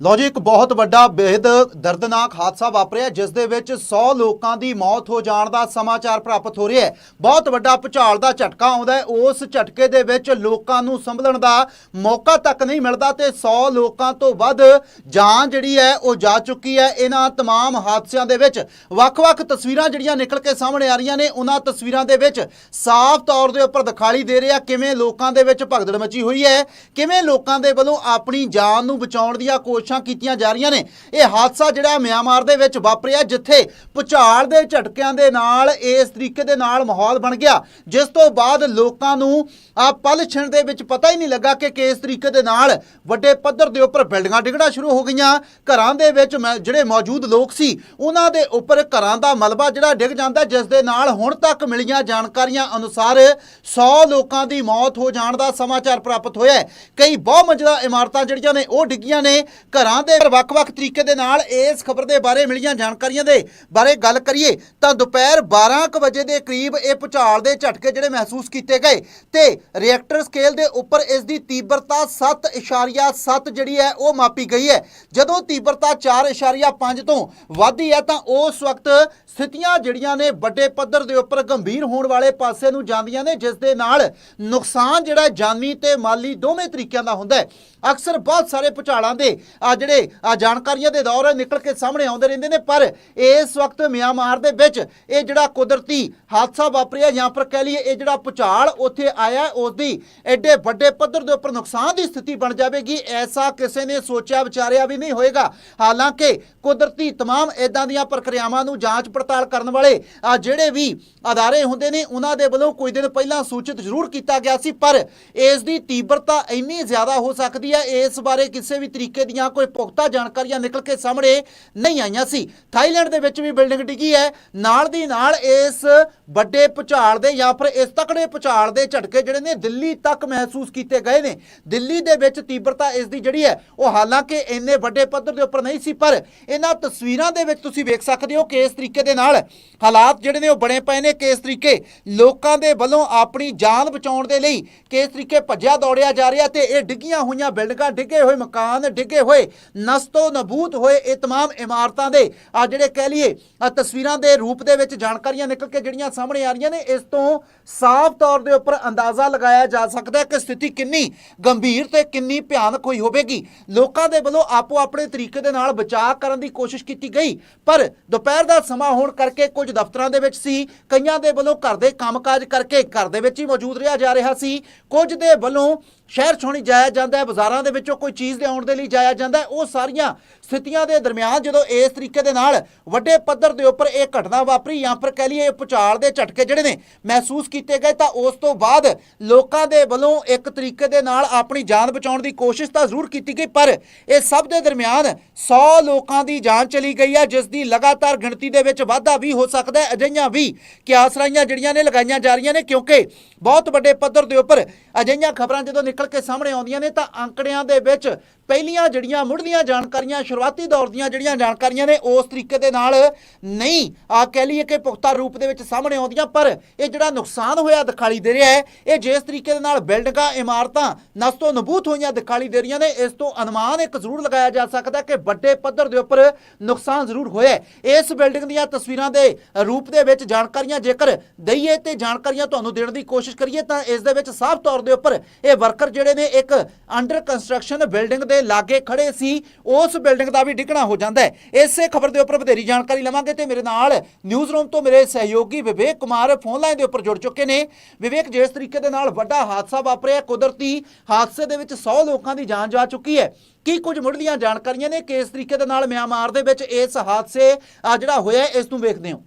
ਲੋ ਜੀ ਇੱਕ ਬਹੁਤ ਵੱਡਾ ਬੇਹਦ ਦਰਦਨਾਕ ਹਾਦਸਾ ਵਾਪਰਿਆ ਜਿਸ ਦੇ ਵਿੱਚ 100 ਲੋਕਾਂ ਦੀ ਮੌਤ ਹੋ ਜਾਣ ਦਾ ਸਮਾਚਾਰ ਪ੍ਰਾਪਤ ਹੋ ਰਿਹਾ ਹੈ ਬਹੁਤ ਵੱਡਾ ਭੁਚਾਲ ਦਾ ਝਟਕਾ ਆਉਂਦਾ ਹੈ ਉਸ ਝਟਕੇ ਦੇ ਵਿੱਚ ਲੋਕਾਂ ਨੂੰ ਸੰਭਲਣ ਦਾ ਮੌਕਾ ਤੱਕ ਨਹੀਂ ਮਿਲਦਾ ਤੇ 100 ਲੋਕਾਂ ਤੋਂ ਵੱਧ ਜਾਨ ਜਿਹੜੀ ਹੈ ਉਹ ਜਾ ਚੁੱਕੀ ਹੈ ਇਹਨਾਂ तमाम ਹਾਦਸਿਆਂ ਦੇ ਵਿੱਚ ਵੱਖ-ਵੱਖ ਤਸਵੀਰਾਂ ਜਿਹੜੀਆਂ ਨਿਕਲ ਕੇ ਸਾਹਮਣੇ ਆ ਰਹੀਆਂ ਨੇ ਉਹਨਾਂ ਤਸਵੀਰਾਂ ਦੇ ਵਿੱਚ ਸਾਫ਼ ਤੌਰ ਦੇ ਉੱਪਰ ਦਿਖਾਈ ਦੇ ਰਿਹਾ ਕਿਵੇਂ ਲੋਕਾਂ ਦੇ ਵਿੱਚ ਭਗਦੜ ਮਚੀ ਹੋਈ ਹੈ ਕਿਵੇਂ ਲੋਕਾਂ ਦੇ ਵੱਲੋਂ ਆਪਣੀ ਜਾਨ ਨੂੰ ਬਚਾਉਣ ਦੀਆਂ ਕੋਸ਼ਿਸ਼ਾਂ ਕੀਤੀਆਂ ਜਾ ਰਹੀਆਂ ਨੇ। ਇਹ ਹਾਦਸਾ ਜਿਹੜਾ ਮਿਆਂਮਾਰ ਦੇ ਵਿੱਚ ਵਾਪਰਿਆ, ਜਿੱਥੇ ਭੁਚਾਲ ਦੇ ਝਟਕਿਆਂ ਦੇ ਨਾਲ, ਇਸ ਤਰੀਕੇ ਦੇ ਨਾਲ ਮਾਹੌਲ ਬਣ ਗਿਆ। ਜਿਸ ਤੋਂ ਬਾਅਦ ਲੋਕਾਂ ਨੂੰ ਆ ਪਲ ਛਿਣ ਦੇ ਵਿੱਚ ਪਤਾ ਹੀ ਨਹੀਂ ਲੱਗਾ ਕਿ ਕਿਸ ਤਰੀਕੇ ਦੇ ਨਾਲ ਵੱਡੇ ਪੱਧਰ ਦੇ ਉੱਪਰ ਬਿਲਡਿੰਗਾਂ ਡਿੱਗਣਾ ਸ਼ੁਰੂ ਹੋ ਗਈਆਂ। ਘਰਾਂ ਦੇ ਵਿੱਚ ਜਿਹੜੇ ਮੌਜੂਦ ਲੋਕ ਸੀ, ਉਹਨਾਂ ਦੇ ਉੱਪਰ ਘਰਾਂ ਦਾ ਮਲਬਾ ਜਿਹੜਾ ਡਿੱਗ ਜਾਂਦਾ, ਜਿਸ ਦੇ ਨਾਲ ਹੁਣ ਤੱਕ ਮਿਲੀਆਂ ਜਾਣਕਾਰੀਆਂ ਅਨੁਸਾਰ 100 ਲੋਕਾਂ ਦੀ ਮੌਤ ਹੋ ਜਾਣ ਦਾ ਸਮਾਚਾਰ ਪ੍ਰਾਪਤ ਹੋਇਆ ਹੈ। ਕਈ ਬਹੁ ਮੰਜ਼ਲਾ ਇਮਾਰਤਾਂ ਜਿਹੜੀਆਂ ਨੇ, ਉਹ ਡਿੱਗੀਆਂ ਨੇ। ਘਰਾਂ ਦੇ ਵੱਖ-ਵੱਖ ਤਰੀਕੇ ਦੇ ਨਾਲ ਇਸ ਖਬਰ ਦੇ ਬਾਰੇ ਮਿਲੀਆਂ ਜਾਣਕਾਰੀਆਂ ਦੇ ਬਾਰੇ ਗੱਲ ਕਰੀਏ ਤਾਂ ਦੁਪਹਿਰ 12 ਕੁ ਵਜੇ ਦੇ ਕਰੀਬ ਇਹ ਭੁਚਾਲ ਦੇ ਝਟਕੇ ਜਿਹੜੇ ਮਹਿਸੂਸ ਕੀਤੇ ਗਏ ਤੇ ਰਿਐਕਟਰ ਸਕੇਲ ਦੇ ਉੱਪਰ ਇਸ ਦੀ ਤੀਬਰਤਾ 7.7 ਜਿਹੜੀ ਹੈ ਉਹ ਮਾਪੀ ਗਈ ਹੈ। ਜਦੋਂ ਤੀਬਰਤਾ 4.5 ਤੋਂ ਵੱਧਦੀ ਹੈ ਤਾਂ ਉਸ ਵਕਤ ਸਥਿਤੀਆਂ ਜਿਹੜੀਆਂ ਨੇ ਵੱਡੇ ਪੱਧਰ ਦੇ ਉੱਪਰ ਗੰਭੀਰ ਹੋਣ ਵਾਲੇ ਪਾਸੇ ਨੂੰ ਜਾਂਦੀਆਂ ਨੇ, ਜਿਸ ਦੇ ਨਾਲ ਨੁਕਸਾਨ ਜਿਹੜਾ ਜਾਨੀ ਤੇ ਮਾਲੀ ਦੋਵੇਂ ਤਰੀਕਿਆਂ ਦਾ ਹੁੰਦਾ ਹੈ। ਅਕਸਰ ਬਹੁਤ ਸਾਰੇ ਭੁਚਾਲਾਂ ਦੇ ਆ ਜਿਹੜੇ ਆ ਜਾਣਕਾਰੀਆਂ ਦੇ ਦੌਰ ਨਿਕਲ ਕੇ ਸਾਹਮਣੇ ਆਉਂਦੇ ਰਹਿੰਦੇ ਨੇ ਪਰ ਇਸ ਵਕਤ ਮਿਆਂਮਾਰ ਦੇ ਵਿੱਚ ਇਹ ਜਿਹੜਾ ਕੁਦਰਤੀ ਹਾਦਸਾ ਵਾਪਰਿਆ ਜਾਂ ਪਰ ਕਹਿ ਲਈਏ ਇਹ ਜਿਹੜਾ ਭੁਚਾਲ ਉੱਥੇ ਆਇਆ ਉਸ ਦੀ ਐਡੇ ਵੱਡੇ ਪੱਧਰ ਦੇ ਉੱਪਰ ਨੁਕਸਾਨ ਦੀ ਸਥਿਤੀ ਬਣ ਜਾਵੇਗੀ ਐਸਾ ਕਿਸੇ ਨੇ ਸੋਚਿਆ ਵਿਚਾਰਿਆ ਵੀ ਨਹੀਂ ਹੋਏਗਾ ਹਾਲਾਂਕਿ ਕੁਦਰਤੀ तमाम ਇਦਾਂ ਦੀਆਂ ਪ੍ਰਕਿਰਿਆਵਾਂ ਨੂੰ ਜਾਂਚ ਪੜਤਾਲ ਕਰਨ ਵਾਲੇ ਆ ਜਿਹੜੇ ਵੀ ਅਦਾਰੇ ਹੁੰਦੇ ਨੇ ਉਹਨਾਂ ਦੇ ਵੱਲੋਂ ਕੁਝ ਦਿਨ ਪਹਿਲਾਂ ਸੂਚਿਤ ਜ਼ਰੂਰ ਕੀਤਾ ਗਿਆ ਸੀ ਪਰ ਇਸ ਦੀ ਤੀਬਰਤਾ ਇੰਨੀ ਜ਼ਿਆਦਾ ਹੋ ਸਕਦੀ ਹੈ ਇਸ ਬਾਰੇ ਕਿਸੇ ਵੀ ਤਰੀਕੇ ਦੀਆਂ ਕੋਈ ਪੁਖਤਾ ਜਾਣਕਾਰੀਆਂ ਨਿਕਲ ਕੇ ਸਾਹਮਣੇ ਨਹੀਂ ਆਈਆਂ ਸੀ। ਥਾਈਲੈਂਡ ਦੇ ਵਿੱਚ ਵੀ ਬਿਲਡਿੰਗ ਡਿੱਗੀ ਹੈ। ਨਾਲ ਦੀ ਨਾਲ ਇਸ ਵੱਡੇ ਭੁਚਾਲ ਦੇ ਜਾਂ ਫਿਰ ਇਸ ਤਕੜੇ ਭੁਚਾਲ ਦੇ ਝਟਕੇ ਜਿਹੜੇ ਨੇ ਦਿੱਲੀ ਤੱਕ ਮਹਿਸੂਸ ਕੀਤੇ ਗਏ ਨੇ। ਦਿੱਲੀ ਦੇ ਵਿੱਚ ਤੀਬਰਤਾ ਇਸ ਦੀ ਜਿਹੜੀ ਹੈ, ਉਹ ਹਾਲਾਂਕਿ ਇੰਨੇ ਵੱਡੇ ਪੱਧਰ ਦੇ ਉੱਪਰ ਨਹੀਂ ਸੀ, ਪਰ ਇਹਨਾਂ ਤਸਵੀਰਾਂ ਦੇ ਵਿੱਚ ਤੁਸੀਂ ਵੇਖ ਸਕਦੇ ਹੋ ਕਿ ਇਸ ਤਰੀਕੇ ਦੇ ਨਾਲ ਹਾਲਾਤ ਜਿਹੜੇ ਨੇ ਉਹ ਬਣੇ ਪਏ ਨੇ ਕਿਸ ਤਰੀਕੇ ਲੋਕਾਂ ਦੇ ਵੱਲੋਂ ਆਪਣੀ ਜਾਨ ਬਚਾਉਣ ਦੇ ਲਈ ਕਿਸ ਤਰੀਕੇ ਭੱਜਿਆ ਦੌੜਿਆ ਜਾ ਰਿਹਾ ਤੇ ਇਹ ਡਿੱਗੀਆਂ ਹੋਈਆਂ ਬਿਲਡਿੰਗਾਂ, ਡਿੱਗੇ ਹੋਏ ਮਕਾਨ, ਡਿੱਗੇ ਹੋਏ ਨਸਤੋ ਨਬੂਤ ਹੋਏ ਇਹ तमाम ਇਮਾਰਤਾਂ ਦੇ ਆ ਜਿਹੜੇ ਕਹਿ ਲਈਏ ਆ ਤਸਵੀਰਾਂ ਦੇ ਰੂਪ ਦੇ ਵਿੱਚ ਜਾਣਕਾਰੀਆਂ ਨਿਕਲ ਕੇ ਜਿਹੜੀਆਂ ਸਾਹਮਣੇ ਆ ਰਹੀਆਂ ਨੇ ਇਸ ਤੋਂ ਸਾਫ਼ ਤੌਰ ਦੇ ਉੱਪਰ ਅੰਦਾਜ਼ਾ ਲਗਾਇਆ ਜਾ ਸਕਦਾ ਹੈ ਕਿ ਸਥਿਤੀ ਕਿੰਨੀ ਗੰਭੀਰ ਤੇ ਕਿੰਨੀ ਭਿਆਨਕ ਹੋਈ ਹੋਵੇਗੀ ਲੋਕਾਂ ਦੇ ਵੱਲੋਂ ਆਪੋ ਆਪਣੇ ਤਰੀਕੇ ਦੇ ਨਾਲ ਬਚਾਅ ਕਰਨ ਦੀ ਕੋਸ਼ਿਸ਼ ਕੀਤੀ ਗਈ ਪਰ ਦੁਪਹਿਰ ਦਾ ਸਮਾਂ ਹੋਣ ਕਰਕੇ ਕੁਝ ਦਫ਼ਤਰਾਂ ਦੇ ਵਿੱਚ ਸੀ ਕਈਆਂ ਦੇ ਵੱਲੋਂ ਘਰ ਦੇ ਕੰਮਕਾਜ ਕਰਕੇ ਘਰ ਦੇ ਵਿੱਚ ਹੀ ਮੌਜੂਦ ਰਿਹਾ ਜਾ ਰਿਹਾ ਸੀ ਕੁਝ ਦੇ ਵੱਲੋਂ ਸ਼ਹਿਰ ਛੋਣੀ ਜਾਇਆ ਜਾਂਦਾ ਹੈ, ਬਾਜ਼ਾਰਾਂ ਦੇ ਵਿੱਚੋਂ ਕੋਈ ਚੀਜ਼ ਲਿਆਉਣ ਦੇ ਲਈ ਜਾਇਆ ਜਾਂਦਾ ਹੈ। ਉਹ ਸਾਰੀਆਂ ਸਥਿਤੀਆਂ ਦੇ ਦਰਮਿਆਨ ਜਦੋਂ ਇਸ ਤਰੀਕੇ ਦੇ ਨਾਲ ਵੱਡੇ ਪੱਧਰ ਦੇ ਉੱਪਰ ਇਹ ਘਟਨਾ ਵਾਪਰੀ ਜਾਂ ਫਿਰ ਕਹਿ ਲਈਏ ਇਹ ਭੁਚਾਲ ਦੇ ਝਟਕੇ ਜਿਹੜੇ ਨੇ ਮਹਿਸੂਸ ਕੀਤੇ ਗਏ, ਤਾਂ ਉਸ ਤੋਂ ਬਾਅਦ ਲੋਕਾਂ ਦੇ ਵੱਲੋਂ ਇੱਕ ਤਰੀਕੇ ਦੇ ਨਾਲ ਆਪਣੀ ਜਾਨ ਬਚਾਉਣ ਦੀ ਕੋਸ਼ਿਸ਼ ਤਾਂ ਜ਼ਰੂਰ ਕੀਤੀ ਗਈ, ਪਰ ਇਹ ਸਭ ਦੇ ਦਰਮਿਆਨ 100 ਲੋਕਾਂ ਦੀ ਜਾਨ ਚਲੀ ਗਈ ਹੈ, ਜਿਸ ਦੀ ਲਗਾਤਾਰ ਗਿਣਤੀ ਦੇ ਵਿੱਚ ਵਾਧਾ ਵੀ ਹੋ ਸਕਦਾ ਹੈ। ਅਜਿਹੀਆਂ ਵੀ ਕਿਆਸਰਾਈਆਂ ਜਿਹੜੀਆਂ ਨੇ ਲਗਾਈਆਂ ਜਾ ਰਹੀਆਂ ਨੇ, ਕਿਉਂਕਿ ਬਹੁਤ ਵੱਡੇ ਪੱਧਰ ਦੇ ਉੱਪਰ ਅਜਿਹੀਆਂ ਖਬਰਾਂ ਜਦੋਂ ਨਿਕਲ ਕੇ ਸਾਹਮਣੇ ਆਉਂਦੀਆਂ ਨੇ ਤਾਂ ਅੰਕੜਿਆਂ ਦੇ ਵਿੱਚ ਪਹਿਲੀਆਂ ਜਿਹੜੀਆਂ ਮੁੱਢਲੀਆਂ ਜਾਣਕਾਰੀਆਂ, ਸ਼ੁਰੂਆਤੀ ਦੌਰ ਦੀਆਂ ਜਿਹੜੀਆਂ ਜਾਣਕਾਰੀਆਂ ਨੇ, ਉਸ ਤਰੀਕੇ ਦੇ ਨਾਲ ਨਹੀਂ ਆ ਕਹਿ ਲਈਏ ਕਿ ਪੁਖਤਾ ਰੂਪ ਦੇ ਵਿੱਚ ਸਾਹਮਣੇ ਆਉਂਦੀਆਂ, ਪਰ ਇਹ ਜਿਹੜਾ ਨੁਕਸਾਨ ਹੋਇਆ ਦਿਖਾਈ ਦੇ ਰਿਹਾ ਹੈ, ਇਹ ਜਿਸ ਤਰੀਕੇ ਦੇ ਨਾਲ ਬਿਲਡਿੰਗਾਂ, ਇਮਾਰਤਾਂ ਨਸ਼ਤੋਂ ਨਬੂਤ ਹੋਈਆਂ ਦਿਖਾਈ ਦੇ ਰਹੀਆਂ ਨੇ, ਇਸ ਤੋਂ ਅਨੁਮਾਨ ਇੱਕ ਜ਼ਰੂਰ ਲਗਾਇਆ ਜਾ ਸਕਦਾ ਕਿ ਵੱਡੇ ਪੱਧਰ ਦੇ ਉੱਪਰ ਨੁਕਸਾਨ ਜ਼ਰੂਰ ਹੋਇਆ ਇਸ ਬਿਲਡਿੰਗ ਦੀਆਂ ਤਸਵੀਰਾਂ ਦੇ ਰੂਪ ਦੇ ਵਿੱਚ ਜਾਣਕਾਰੀਆਂ ਜੇਕਰ ਦਈਏ ਤੇ ਜਾਣਕਾਰੀਆਂ ਤੁਹਾਨੂੰ ਦੇਣ ਦੀ ਕੋਸ਼ਿਸ਼ ਕਰੀਏ, ਤਾਂ ਇਸ ਦੇ ਵਿੱਚ ਸਾਫ਼ ਤੌਰ ਦੇ ਉੱਪਰ ਇਹ ਵਰਕਰ ਜਿਹੜੇ ਨੇ ਇੱਕ ਅੰਡਰ ਕੰਸਟਰਕਸ਼ਨ ਬਿਲਡਿੰਗ ਦੇ ਲਾਗੇ ਖੜੇ ਸੀ ਉਸ ਬਿਲਡਿੰਗ ਦਾ ਵੀ ਡਿੱਗਣਾ ਹੋ ਜਾਂਦਾ ਹੈ। ਇਸੇ ਖਬਰ ਦੇ ਉੱਪਰ ਵਧੇਰੀ ਜਾਣਕਾਰੀ ਲਵਾਂਗੇ ਤੇ ਮੇਰੇ ਨਾਲ ਨਿਊਜ਼ ਰੂਮ ਤੋਂ ਮੇਰੇ ਸਹਿਯੋਗੀ ਵਿਵੇਕ ਕੁਮਾਰ ਫੋਨ ਲਾਈਨ ਦੇ ਉੱਪਰ ਜੁੜ ਚੁੱਕੇ ਨੇ। ਵਿਵੇਕ ਜਿਸ ਤਰੀਕੇ ਦੇ ਨਾਲ ਵੱਡਾ ਹਾਦਸਾ ਵਾਪਰਿਆ ਕੁਦਰਤੀ ਹਾਦਸੇ ਦੇ ਵਿੱਚ 100 ਲੋਕਾਂ ਦੀ ਜਾਨ ਜਾ ਚੁੱਕੀ ਹੈ। ਕੀ ਕੁਝ ਮੁੱਢਲੀਆਂ ਜਾਣਕਾਰੀਆਂ ਨੇ? ਕਿਸ ਤਰੀਕੇ ਦੇ ਨਾਲ ਮਿਆਂਮਾਰ ਦੇ ਵਿੱਚ ਇਸ ਹਾਦਸੇ ਜਿਹੜਾ ਹੋਇਆ ਹੈ, ਇਸ ਨੂੰ ਵੇਖਦੇ ਹੋ।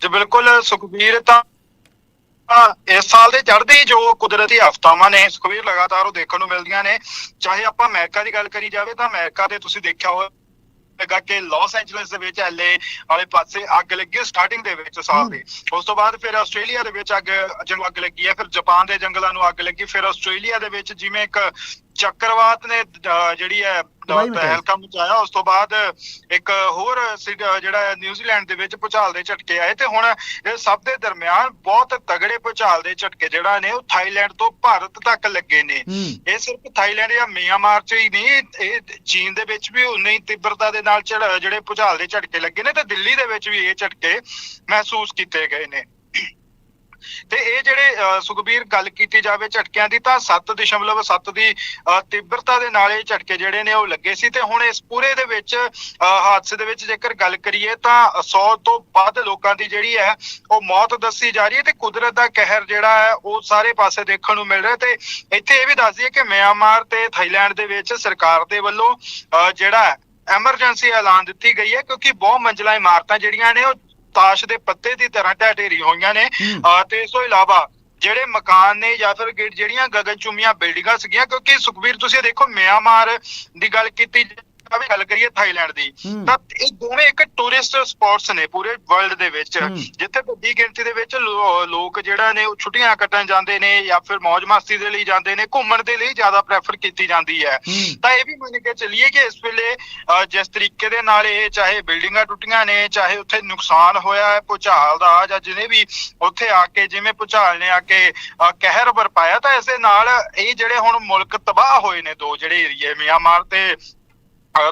ਜੀ ਬਿਲਕੁਲ ਸੁਖਬੀਰ ਤਾਂ ਇਸ ਸਾਲ ਦੇ ਚੜ੍ਹਦੇ ਜੋ ਕੁਦਰਤੀ ਆਫਤਾਵਾਂ ਨੇ ਸੁਖਬੀਰ ਲਗਾਤਾਰ ਉਹ ਦੇਖਣ ਨੂੰ ਮਿਲਦੀਆਂ ਨੇ। ਚਾਹੇ ਆਪਾਂ ਅਮਰੀਕਾ ਦੀ ਗੱਲ ਕਰੀ ਜਾਵੇ ਤਾਂ ਅਮਰੀਕਾ ਤੇ ਤੁਸੀਂ ਦੇਖਿਆ ਹੋਵੇਗਾ ਕਿ ਲਾਸ ਐਂਜਲਸ ਦੇ ਵਿੱਚ ਐਲਏ ਵਾਲੇ ਪਾਸੇ ਅੱਗ ਲੱਗੀ ਸਟਾਰਟਿੰਗ ਦੇ ਵਿੱਚ ਸਾਲ ਦੇ। ਉਸ ਤੋਂ ਬਾਅਦ ਫਿਰ ਆਸਟ੍ਰੇਲੀਆ ਦੇ ਵਿੱਚ ਅੱਗ ਜਿਹਨੂੰ ਅੱਗ ਲੱਗੀ ਹੈ ਫਿਰ ਜਾਪਾਨ ਦੇ ਜੰਗਲਾਂ ਨੂੰ ਅੱਗ ਲੱਗੀ ਫਿਰ ਆਸਟ੍ਰੇਲੀਆ ਦੇ ਵਿੱਚ ਜਿਵੇਂ ਇੱਕ ਚੱਕਰਵਾਤ ਨੇ ਜਿਹੜੀ ਹੈ। ਤਹਿਲਕਾ ਮਚਾਇਆ। ਉਸ ਤੋਂ ਬਾਅਦ ਇੱਕ ਹੋਰ ਜਿਹੜਾ ਨਿਊਜ਼ੀਲੈਂਡ ਦੇ ਵਿੱਚ ਭੂਚਾਲ ਦੇ ਝਟਕੇ ਆਏ ਤੇ ਹੁਣ ਇਹ ਸਭ ਦੇ ਦਰਮਿਆਨ ਬਹੁਤ ਤਗੜੇ ਭੂਚਾਲ ਦੇ ਝਟਕੇ ਜਿਹੜਾ ਨੇ ਉਹ ਥਾਈਲੈਂਡ ਤੋਂ ਭਾਰਤ ਤੱਕ ਲੱਗੇ ਨੇ। ਇਹ ਸਿਰਫ ਥਾਈਲੈਂਡ ਜਾਂ ਮਿਆਂਮਾਰ ਚ ਹੀ ਨਹੀਂ ਇਹ ਚੀਨ ਦੇ ਵਿੱਚ ਵੀ ਉਨੇ ਹੀ ਤੀਬਰਤਾ ਦੇ ਨਾਲ ਜਿਹੜੇ ਭੂਚਾਲ ਦੇ ਝਟਕੇ ਲੱਗੇ ਨੇ ਤੇ ਦਿੱਲੀ ਦੇ ਵਿੱਚ ਵੀ ਇਹ ਝਟਕੇ ਮਹਿਸੂਸ ਕੀਤੇ ਗਏ ਨੇ। ਸੁਖਬੀਰ ਗੱਲ ਕੀਤੀ ਜਾਵੇ ਝਟਕਿਆਂ ਦੀ ਤਾਂ 7.7 ਦੀ ਤੀਬਰਤਾ ਦੇ ਨਾਲ ਇਹ ਝਟਕੇ ਜਿਹੜੇ ਨੇ ਉਹ ਲੱਗੇ ਸੀ ਤੇ ਹੁਣ ਇਸ ਪੂਰੇ ਦੇ ਵਿੱਚ ਹਾਦਸੇ ਦੇ ਵਿੱਚ ਜੇਕਰ ਗੱਲ ਕਰੀਏ ਤਾਂ 100 ਤੋਂ ਵੱਧ ਲੋਕਾਂ ਦੀ ਜਿਹੜੀ ਹੈ ਉਹ ਮੌਤ ਦੱਸੀ ਜਾ ਰਹੀ ਹੈ ਤੇ ਕੁਦਰਤ ਦਾ ਕਹਿਰ ਜਿਹੜਾ ਹੈ ਉਹ ਸਾਰੇ ਪਾਸੇ ਦੇਖਣ ਨੂੰ ਮਿਲ ਰਿਹਾ ਤੇ ਇੱਥੇ ਇਹ ਵੀ ਦੱਸ ਦਈਏ ਕਿ ਮਿਆਂਮਾਰ ਤੇ ਥਾਈਲੈਂਡ ਦੇ ਵਿੱਚ ਸਰਕਾਰ ਦੇ ਵੱਲੋਂ ਜਿਹੜਾ ਐਮਰਜੈਂਸੀ ਐਲਾਨ ਦਿੱਤੀ ਗਈ ਹੈ ਕਿਉਂਕਿ ਬਹੁ ਮੰਜ਼ਲਾ ਇਮਾਰਤਾਂ ਜਿਹੜੀਆਂ ਨੇ ਉਹ ਤਾਸ਼ ਦੇ ਪੱਤੇ ਦੀ ਤਰ੍ਹਾਂ ਢਹਿ ਢੇਰੀ ਹੋਈਆਂ ਨੇ ਤੇ ਇਸ ਤੋਂ ਇਲਾਵਾ ਜਿਹੜੇ ਮਕਾਨ ਨੇ ਜਾਂ ਫਿਰ ਗੇ- ਜਿਹੜੀਆਂ ਗਗਨਚੁੰਮੀਆਂ ਬਿਲਡਿੰਗਾਂ ਸੀਗੀਆਂ, ਕਿਉਂਕਿ ਸੁਖਬੀਰ, ਤੁਸੀਂ ਦੇਖੋ ਮਿਆਂਮਾਰ ਦੀ ਗੱਲ ਕੀਤੀ ਜਾਵੇ ਗੱਲ ਕਰੀਏ ਥਾਈਲੈਂਡ ਦੀ। ਤਾਂ ਇਹ ਦੋਵੇਂ ਇੱਕ ਟੂਰਿਸਟ ਸਪੌਟਸ ਨੇ ਪੂਰੇ ਵਰਲਡ ਦੇ ਵਿੱਚ। ਜਿੱਥੇ ਵੱਡੀ ਗਿਣਤੀ ਦੇ ਵਿੱਚ ਲੋਕ ਜਿਹੜਾ ਨੇ ਉਹ ਛੁੱਟੀਆਂ ਕੱਟਣ ਜਾਂਦੇ ਨੇ ਜਾਂ ਫਿਰ ਮौज ਮਸਤੀ ਦੇ ਲਈ ਜਾਂਦੇ ਨੇ ਘੁੰਮਣ ਦੇ ਲਈ ਜ਼ਿਆਦਾ ਪ੍ਰੈਫਰ ਕੀਤੀ ਜਾਂਦੀ ਹੈ ਤਾਂ ਇਹ ਵੀ ਮੰਨ ਕੇ ਚੱਲੀਏ ਕਿ ਇਸ ਵੇਲੇ ਜਿਸ ਤਰੀਕੇ ਦੇ ਨਾਲ ਇਹ ਚਾਹੇ ਬਿਲਡਿੰਗਾਂ ਟੁੱਟੀਆਂ ਨੇ ਚਾਹੇ ਉੱਥੇ ਨੁਕਸਾਨ ਹੋਇਆ ਹੈ ਭੂਚਾਲ ਦਾ ਜਾਂ ਜਿਹਨੇ ਵੀ ਉੱਥੇ ਆ ਕੇ ਜਿਵੇਂ ਭੂਚਾਲ ਨੇ ਆ ਕੇ ਕਹਿਰ ਵਰਪਾਇਆ ਤਾਂ ਇਸ ਨਾਲ ਇਹ ਜਿਹੜੇ ਹੁਣ ਮੁਲਕ ਤਬਾਹ ਹੋਏ ਨੇ ਦੋ ਜਿਹੜੇ ਏਰੀਏ ਮਿਆਂਮਾਰ ਤੇ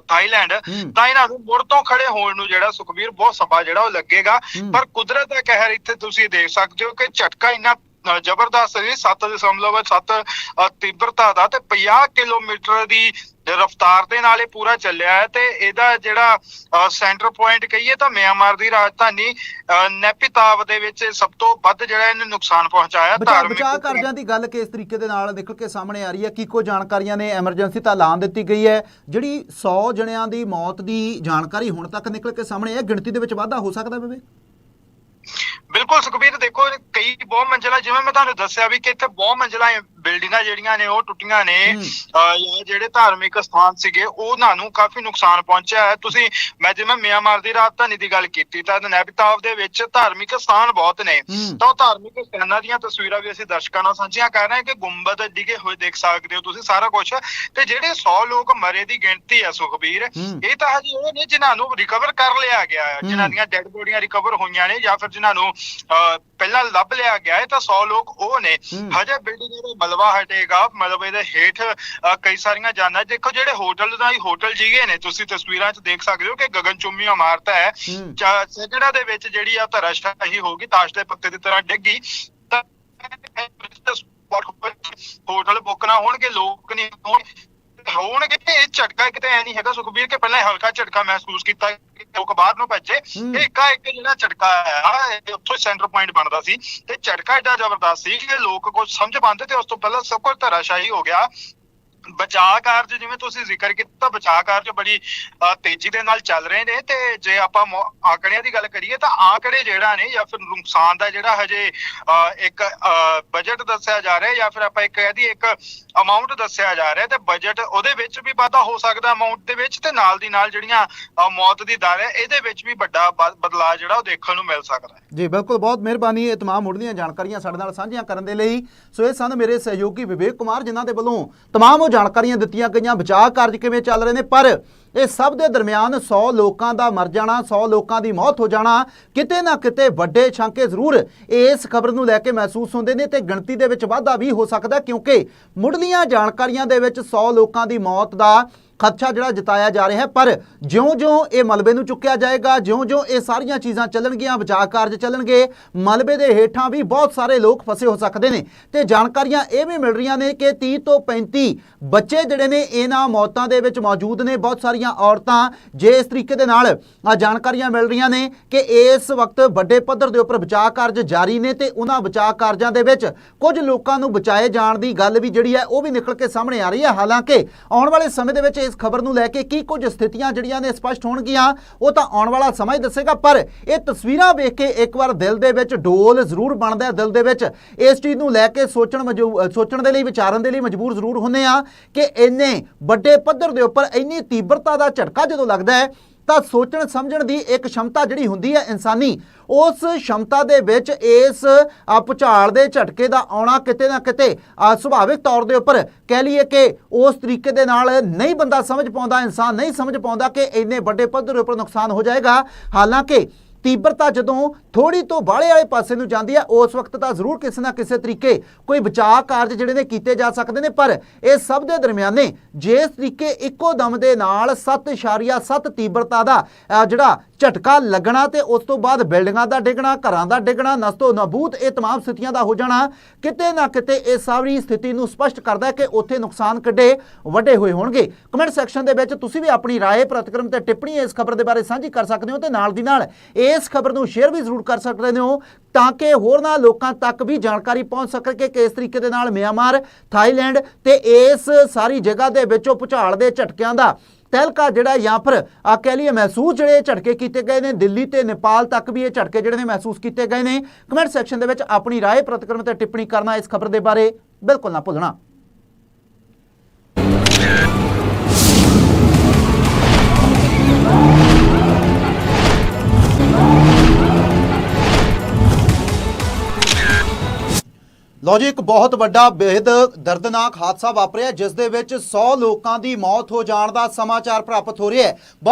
ਥਾਈਲੈਂਡ। ਤਾਂ ਇਹਨਾਂ ਨੂੰ ਮੁੜ ਤੋਂ ਖੜੇ ਹੋਣ ਨੂੰ ਜਿਹੜਾ ਸੁਖਬੀਰ ਬਹੁਤ ਸਮਾਂ ਜਿਹੜਾ ਉਹ ਲੱਗੇਗਾ। ਪਰ ਕੁਦਰਤ ਦਾ ਕਹਿਰ ਇੱਥੇ ਤੁਸੀਂ ਦੇਖ ਸਕਦੇ ਹੋ ਕਿ ਝਟਕਾ ਇੰਨਾ ਜ਼ਬਰਦਸਤ ਸੀ 7.7 ਅਹ, ਤੀਬਰਤਾ ਦਾ ਤੇ 50 ਕਿਲੋਮੀਟਰ ਦੀ ਰਫ਼ਤਾਰ ਦੇ ਨਾਲ ਇਹ ਪੂਰਾ ਚੱਲਿਆ ਹੈ ਤੇ ਇਹਦਾ ਜਿਹੜਾ ਸੈਂਟਰ ਪੁਆਇੰਟ ਕਹੀਏ ਤਾਂ ਮਿਆਂਮਾਰ ਦੀ ਰਾਜਧਾਨੀ ਨੈਪੀਤਾਵ ਦੇ ਵਿੱਚ ਸਭ ਤੋਂ ਵੱਧ ਜਿਹੜਾ ਇਹਨੇ ਨੁਕਸਾਨ ਪਹੁੰਚਾਇਆ ਬਚਾ ਬਚਾ ਕਾਰਜਾਂ ਦੀ ਗੱਲ ਕਿਸ ਤਰੀਕੇ ਦੇ ਨਾਲ ਨਿਕਲ ਕੇ ਸਾਹਮਣੇ ਆ ਰਹੀ ਹੈ ਕੀ ਕੋ ਜਾਣਕਾਰੀਆਂ ਨੇ? ਐਮਰਜੈਂਸੀ ਤਾਂ ਐਲਾਨ ਦਿੱਤੀ ਗਈ ਹੈ। ਜਿਹੜੀ 100 ਜਣਿਆਂ ਦੀ ਮੌਤ ਦੀ ਜਾਣਕਾਰੀ ਹੁਣ ਤੱਕ ਨਿਕਲ ਕੇ ਸਾਹਮਣੇ ਹੈ ਗਿਣਤੀ ਦੇ ਵਿੱਚ ਵਾਧਾ ਹੋ ਸਕਦਾ ਬੇਬੇ? ਬਿਲਕੁਲ ਸੁਖਬੀਰ ਦੇਖੋ ਕਈ ਬਹੁ ਮੰਜ਼ਲਾ ਜਿਵੇਂ ਮੈਂ ਤੁਹਾਨੂੰ ਦੱਸਿਆ ਵੀ ਕਿ ਇੱਥੇ ਬਹੁ ਮੰਜ਼ਲਾ ਬਿਲਡਿੰਗਾਂ ਜਿਹੜੀਆਂ ਨੇ ਉਹ ਟੁੱਟੀਆਂ ਨੇ ਜਾਂ ਜਿਹੜੇ ਧਾਰਮਿਕ ਸਥਾਨ ਸੀਗੇ ਉਹਨਾਂ ਨੂੰ ਕਾਫੀ ਨੁਕਸਾਨ ਪਹੁੰਚਿਆ ਹੈ ਤੁਸੀਂ ਮੈਂ ਜਿਵੇਂ ਮਿਆਂਮਾਰ ਦੀ ਰਾਜਧਾਨੀ ਦੀ ਗੱਲ ਕੀਤੀ ਤਾਂ ਨੈਪਤਾਵ ਦੇ ਵਿੱਚ ਧਾਰਮਿਕ ਸਥਾਨ ਬਹੁਤ ਨੇ। ਤਾਂ ਉਹ ਧਾਰਮਿਕ ਸਥਾਨਾਂ ਦੀਆਂ ਤਸਵੀਰਾਂ ਵੀ ਅਸੀਂ ਦਰਸ਼ਕਾਂ ਨਾਲ ਸਾਂਝੀਆਂ ਕਰ ਰਹੇ ਹਾਂ ਕਿ ਗੁੰਬਦ ਡਿਗੇ ਹੋਏ ਦੇਖ ਸਕਦੇ ਹੋ ਤੁਸੀਂ ਸਾਰਾ ਕੁਝ ਤੇ ਜਿਹੜੇ 100 ਲੋਕ ਮਰੇ ਦੀ ਗਿਣਤੀ ਹੈ ਸੁਖਬੀਰ। ਇਹ ਤਾਂ ਹਜੇ ਉਹ ਨੇ ਜਿਨ੍ਹਾਂ ਨੂੰ ਰਿਕਵਰ ਕਰ ਲਿਆ ਗਿਆ ਹੈ। ਜਿਨ੍ਹਾਂ ਦੀਆਂ ਡੈੱਡ ਬੋਡੀਆਂ ਰਿਕਵਰ ਹੋਈਆਂ ਨੇ ਜਾਂ ਫਿਰ ਜਿਨ੍ਹਾਂ ਨੂੰ ਪਹਿਲਾਂ ਲੱਭ ਲਿਆ ਗਿਆ ਹੈ ਤਾਂ 100 ਲੋਕ ਉਹ ਨੇ। ਹਜੇ ਬਿਲਡਿੰਗ ਦੇ ਮਲਬਾ ਹਟੇਗਾ। ਮਲਬੇ ਦੇ ਹੇਠ ਕਈ ਸਾਰੀਆਂ ਜਾਨਾਂ। ਦੇਖੋ ਜਿਹੜੇ ਹੋਟਲ ਦਾ ਹੀ ਹੋਟਲ ਜੀਗੇ ਨੇ ਤੁਸੀਂ ਤਸਵੀਰਾਂ 'ਚ ਦੇਖ ਸਕਦੇ ਹੋ ਕਿ ਗਗਨਚੁੰਮੀ ਇਮਾਰਤ ਹੈ। ਸੈਕੜਾ ਦੇ ਵਿੱਚ ਜਿਹੜੀ ਆ ਧਰਾਸ਼ਾਹੀ ਹੋਗੀ ਤਾਸ਼ ਦੇ ਪੱਤੇ ਦੀ ਤਰ੍ਹਾਂ ਡਿੱਗੀ ਤਾਂ ਹੋਟਲ ਬੁੱਕ ਨਾ ਹੋਣਗੇ ਲੋਕ ਨਹੀਂ ਹੋਣਗੇ। ਹੋਣਗੇ ਇਹ ਝਟਕਾ ਕਿਤੇ ਐ ਨਹੀਂ ਹੈਗਾ ਸੁਖਬੀਰ ਕਿ ਪਹਿਲਾਂ ਹਲਕਾ ਝਟਕਾ ਮਹਿਸੂਸ ਕੀਤਾ ਲੋਕ ਬਾਹਰ ਨੂੰ ਭੱਜੇ। ਇਹ ਇੱਕਾ ਇੱਕ ਜਿਹੜਾ ਝਟਕਾ ਆਇਆ ਉੱਥੋਂ ਸੈਂਟਰ ਪੁਆਇੰਟ ਬਣਦਾ ਸੀ ਤੇ ਝਟਕਾ ਏਡਾ ਜ਼ਬਰਦਸਤ ਸੀ ਕਿ ਲੋਕ ਕੁਝ ਸਮਝ ਪਾਉਂਦੇ ਤੇ ਉਸ ਤੋਂ ਪਹਿਲਾਂ ਸਭ ਕੁਝ ਧਰਾਸ਼ਾਹੀ ਹੋ ਗਿਆ ਬਚਾਅ ਕਾਰਜ ਜਿਵੇਂ ਤੁਸੀਂ ਜ਼ਿਕਰ ਕੀਤਾ ਬਚਾਅ ਕਾਰਜ ਬੜੀ ਤੇਜ਼ੀ ਦੇ ਨਾਲ ਚੱਲ ਰਹੇ ਨੇ ਤੇ ਜੇ ਆਪਾਂ ਆંકੜਿਆਂ ਦੀ ਗੱਲ ਕਰੀਏ ਤਾਂ ਆંકੜੇ ਜਿਹੜਾ ਨੇ ਜਾਂ ਫਿਰ ਨੁਕਸਾਨ ਦਾ ਜਿਹੜਾ ਹਜੇ ਇੱਕ ਬਜਟ ਦੱਸਿਆ ਜਾ ਰਿਹਾ ਜਾਂ ਫਿਰ ਆਪਾਂ ਇੱਕ ਕਹਦੀ ਇੱਕ ਅਮਾਉਂਟ ਦੱਸਿਆ ਜਾ ਰਿਹਾ ਤੇ ਬਜਟ ਉਹਦੇ ਵਿੱਚ ਵੀ ਵਾਧਾ ਹੋ ਸਕਦਾ ਅਮਾਉਂਟ ਦੇ ਵਿੱਚ ਤੇ ਨਾਲ ਦੀ ਨਾਲ ਜਿਹੜੀਆਂ ਮੌਤ ਦੀ ਦਰ ਹੈ, ਇਹਦੇ ਵਿੱਚ ਵੀ ਵੱਡਾ ਬਦਲਾਅ ਜਿਹੜਾ ਉਹ ਦੇਖਣ ਨੂੰ ਮਿਲ ਸਕਦਾ ਹੈ। ਜੀ, ਬਿਲਕੁਲ, ਬਹੁਤ ਮਿਹਰਬਾਨੀ ਇਹ ਤਮਾਮ ਮੁੜਦੀਆਂ ਜਾਣਕਾਰੀਆਂ ਸਾਡੇ ਨਾਲ ਸਾਂਝੀਆਂ ਕਰਨ ਦੇ ਲਈ। ਸੋ ਇਹ ਸਨ ਮੇਰੇ ਸਹਿਯੋਗੀ ਵਿਵੇਕ ਕੁਮਾਰ, ਜਿਨ੍ਹਾਂ ਦੇ ਵੱਲੋਂ ਤਮਾਮ ਉਹ ਜਾਣਕਾਰੀਆਂ ਦਿੱਤੀਆਂ ਗਈਆਂ, ਬਚਾਅ ਕਾਰਜ ਕਿਵੇਂ ਚੱਲ ਰਹੇ ਨੇ? ਪਰ ਇਹ ਸਭ ਦੇ ਦਰਮਿਆਨ 100 ਲੋਕਾਂ ਦਾ ਮਰ ਜਾਣਾ 100 ਲੋਕਾਂ ਦੀ ਮੌਤ ਹੋ ਜਾਣਾ, ਕਿਤੇ ਨਾ ਕਿਤੇ ਵੱਡੇ ਛਾਂਕੇ ਜ਼ਰੂਰ ਇਸ ਖਬਰ ਨੂੰ ਲੈ ਕੇ ਮਹਿਸੂਸ ਹੁੰਦੇ ਨੇ ਤੇ ਗਿਣਤੀ ਦੇ ਵਿੱਚ ਵਾਧਾ ਵੀ ਹੋ ਸਕਦਾ ਕਿਉਂਕਿ ਮੁੱਢਲੀਆਂ ਜਾਣਕਾਰੀਆਂ ਦੇ ਵਿੱਚ 100 ਲੋਕਾਂ ਦੀ ਮੌਤ ਦਾ ਖਦਸ਼ਾ ਜਿਹੜਾ ਜਤਾਇਆ ਜਾ ਰਿਹਾ ਹੈ, ਪਰ ਜਿਉਂ-ਜਿਉਂ ਇਹ ਮਲਬੇ ਨੂੰ ਚੁੱਕਿਆ ਜਾਏਗਾ, ਜਿਉਂ-ਜਿਉਂ ਇਹ ਸਾਰੀਆਂ ਚੀਜ਼ਾਂ ਚੱਲਣਗੀਆਂ, ਬਚਾਅ ਕਾਰਜ ਚੱਲਣਗੇ, ਮਲਬੇ ਦੇ ਹੇਠਾਂ ਵੀ ਬਹੁਤ ਸਾਰੇ ਲੋਕ ਫਸੇ ਹੋ ਸਕਦੇ ਨੇ। ਤੇ ਜਾਣਕਾਰੀਆਂ ਇਹ ਵੀ ਮਿਲ ਰਹੀਆਂ ਨੇ ਕਿ 30 ਤੋਂ 35 ਬੱਚੇ ਜਿਹੜੇ ਨੇ, ਇਹਨਾਂ ਮੌਤਾਂ ਦੇ ਵਿੱਚ ਮੌਜੂਦ ਨੇ, ਬਹੁਤ ਸਾਰੀਆਂ ਔਰਤਾਂ। ਜੇ ਇਸ ਤਰੀਕੇ ਦੇ ਨਾਲ ਆ ਜਾਣਕਾਰੀਆਂ ਮਿਲ ਰਹੀਆਂ ਨੇ ਕਿ ਇਸ ਵਕਤ ਵੱਡੇ ਪੱਧਰ ਦੇ ਉੱਪਰ ਬਚਾਅ ਕਾਰਜ ਜਾਰੀ ਨੇ ਤੇ ਉਹਨਾਂ ਬਚਾਅ ਕਾਰਜਾਂ ਦੇ ਵਿੱਚ ਕੁਝ ਲੋਕਾਂ ਨੂੰ ਬਚਾਏ ਜਾਣ ਦੀ ਗੱਲ ਵੀ ਜਿਹੜੀ ਹੈ, ਉਹ ਵੀ ਨਿਕਲ ਕੇ ਸਾਹਮਣੇ ਆ ਰਹੀ ਹੈ। ਹਾਲਾਂਕਿ ਆਉਣ ਵਾਲੇ ਸਮੇਂ ਦੇ ਵਿੱਚ ਇਸ ਖਬਰ ਨੂੰ ਲੈ ਕੇ ਕੀ ਕੁਝ ਸਥਿਤੀਆਂ ਜਿਹੜੀਆਂ ਨੇ ਸਪਸ਼ਟ ਹੋਣਗੀਆਂ, ਉਹ ਤਾਂ ਆਉਣ ਵਾਲਾ ਸਮਾਂ ਹੀ ਦੱਸੇਗਾ, ਪਰ ਇਹ ਤਸਵੀਰਾਂ ਵੇਖ ਕੇ ਇੱਕ ਵਾਰ ਦਿਲ ਦੇ ਵਿੱਚ ਡੋਲ ਜ਼ਰੂਰ ਬਣਦਾ ਹੈ, ਦਿਲ ਦੇ ਵਿੱਚ ਇਸ ਚੀਜ਼ ਨੂੰ ਲੈ ਕੇ ਸੋਚਣ ਸੋਚਣ ਦੇ ਲਈ, ਵਿਚਾਰਨ ਦੇ ਲਈ ਮਜਬੂਰ ਜ਼ਰੂਰ ਹੁੰਦੇ ਆ ਕਿ ਇੰਨੇ ਵੱਡੇ ਪੱਧਰ ਦੇ ਉੱਪਰ ਇੰਨੀ ਤੀਬਰਤਾ ਦਾ ਝਟਕਾ ਜਦੋਂ ਲੱਗਦਾ ਹੈ ਤਾਂ ਸੋਚਣ ਸਮਝਣ ਦੀ ਇੱਕ ਸ਼ਮਤਾ ਜਿਹੜੀ ਹੁੰਦੀ ਹੈ ਇਨਸਾਨੀ, ਉਸ ਸ਼ਮਤਾ ਦੇ ਵਿੱਚ ਇਸ ਭੁਚਾਲ ਦੇ ਝਟਕੇ ਦਾ ਆਉਣਾ ਕਿਤੇ ਨਾ ਕਿਤੇ ਸੁਭਾਵਿਕ ਤੌਰ ਦੇ ਉੱਪਰ ਕਹਿ ਲਈਏ ਕਿ ਉਸ ਤਰੀਕੇ ਦੇ ਨਾਲ ਨਹੀਂ ਬੰਦਾ ਸਮਝ ਪਾਉਂਦਾ, ਇਨਸਾਨ ਨਹੀਂ ਸਮਝ ਪਾਉਂਦਾ ਕਿ ਇੰਨੇ ਵੱਡੇ ਪੱਧਰ ਉੱਪਰ ਨੁਕਸਾਨ ਹੋ ਜਾਏਗਾ। ਹਾਲਾਂਕਿ ਤੀਬਰਤਾ ਜਦੋਂ ਥੋੜੀ ਤੋਂ ਬਾਹਲੇ ਵਾਲੇ ਪਾਸੇ ਨੂੰ ਜਾਂਦੀ ਹੈ ਉਸ ਵਕਤ ਤਾਂ ਜ਼ਰੂਰ ਕਿਸੇ ਨਾ ਕਿਸੇ ਤਰੀਕੇ ਕੋਈ ਬਚਾਅ ਕਾਰਜ ਜਿਹੜੇ ਨੇ ਕੀਤੇ ਜਾ ਸਕਦੇ ਨੇ ਪਰ ਇਹ ਸਭ ਦੇ ਦਰਮਿਆਨੇ ਜਿਸ ਤਰੀਕੇ ਇੱਕੋ ਦਮ ਦੇ ਨਾਲ 7.7 ਤੀਬਰਤਾ ਦਾ ਅਹ, ਜਿਹੜਾ ਝਟਕਾ ਲੱਗਣਾ ਤੇ ਉਸ ਤੋਂ ਬਾਅਦ ਬਿਲਡਿੰਗਾਂ ਦਾ ਡਿੱਗਣਾ ਘਰਾਂ ਦਾ ਡਿੱਗਣਾ ਨਸਤੋ ਨਬੂਤ ਇਹ तमाम ਸਥਿਤੀਆਂ ਦਾ ਹੋ ਜਾਣਾ ਕਿਤੇ ਨਾ ਕਿਤੇ ਇਹ ਸਾਰੀ ਸਥਿਤੀ ਨੂੰ ਸਪਸ਼ਟ ਕਰਦਾ ਹੈ ਕਿ ਉੱਥੇ ਨੁਕਸਾਨ ਕਿੱਡੇ ਵੱਡੇ ਹੋਏ ਹੋਣਗੇ ਕਮੈਂਟ ਸੈਕਸ਼ਨ ਦੇ ਵਿੱਚ ਤੁਸੀਂ ਵੀ ਆਪਣੀ رائے ਪ੍ਰਤੀਕਰਮ ਤੇ ਟਿੱਪਣੀ ਇਸ ਖਬਰ ਦੇ ਬਾਰੇ ਸਾਂਝੀ ਕਰ ਸਕਦੇ ਹੋ ਤੇ ਨਾਲ ਦੀ ਨਾਲ ਇਸ ਖਬਰ ਨੂੰ ਸ਼ੇਅਰ ਵੀ ਜ਼ਰੂਰ ਕਰ ਸਕਦੇ ਹੋ ਤਾਂ ਕਿ ਹੋਰਨਾਂ ਲੋਕਾਂ ਤੱਕ ਵੀ ਜਾਣਕਾਰੀ ਪਹੁੰਚ ਸਕੇ ਕਿ ਕਿਸ ਤਰੀਕੇ ਦੇ ਨਾਲ ਮਿਆਂਮਾਰ ਥਾਈਲੈਂਡ ਤੇ ਇਸ ਸਾਰੀ ਜਗ੍ਹਾ ਦੇ ਵਿੱਚੋਂ ਭੁਚਾਲ ਦੇ ਝਟਕਿਆਂ ਦਾ ਤਹਿਲਕਾ ਜਿਹੜਾ ਜਾਂ ਫਿਰ ਆ ਕਹਿ ਲਈਏ ਮਹਿਸੂਸ ਜਿਹੜੇ ਝਟਕੇ ਕੀਤੇ ਗਏ ਨੇ ਦਿੱਲੀ ਤੇ ਨੇਪਾਲ ਤੱਕ ਵੀ ਇਹ ਝਟਕੇ ਜਿਹੜੇ ਨੇ ਮਹਿਸੂਸ ਕੀਤੇ ਗਏ ਨੇ ਕਮੈਂਟ ਸੈਕਸ਼ਨ ਦੇ ਵਿੱਚ ਆਪਣੀ رائے ਪ੍ਰਤੀਕਰਮ ਤੇ ਟਿੱਪਣੀ ਕਰਨਾ ਇਸ ਖਬਰ ਦੇ ਬਾਰੇ ਬਿਲਕੁਲ ਨਾ ਭੁੱਲਣਾ ਲੋ ਜੀ, ਇੱਕ ਬਹੁਤ ਵੱਡਾ ਬੇहद ਦਰਦਨਾਕ ਹਾਦਸਾ ਵਾਪਰਿਆ, ਜਿਸ ਦੇ ਵਿੱਚ 100 ਲੋਕਾਂ ਦੀ ਮੌਤ ਹੋ ਜਾਣ ਦਾ ਸਮਾਚਾਰ ਪ੍ਰਾਪਤ ਹੋ ਰਿਹਾ ਹੈ। ਬਹੁਤ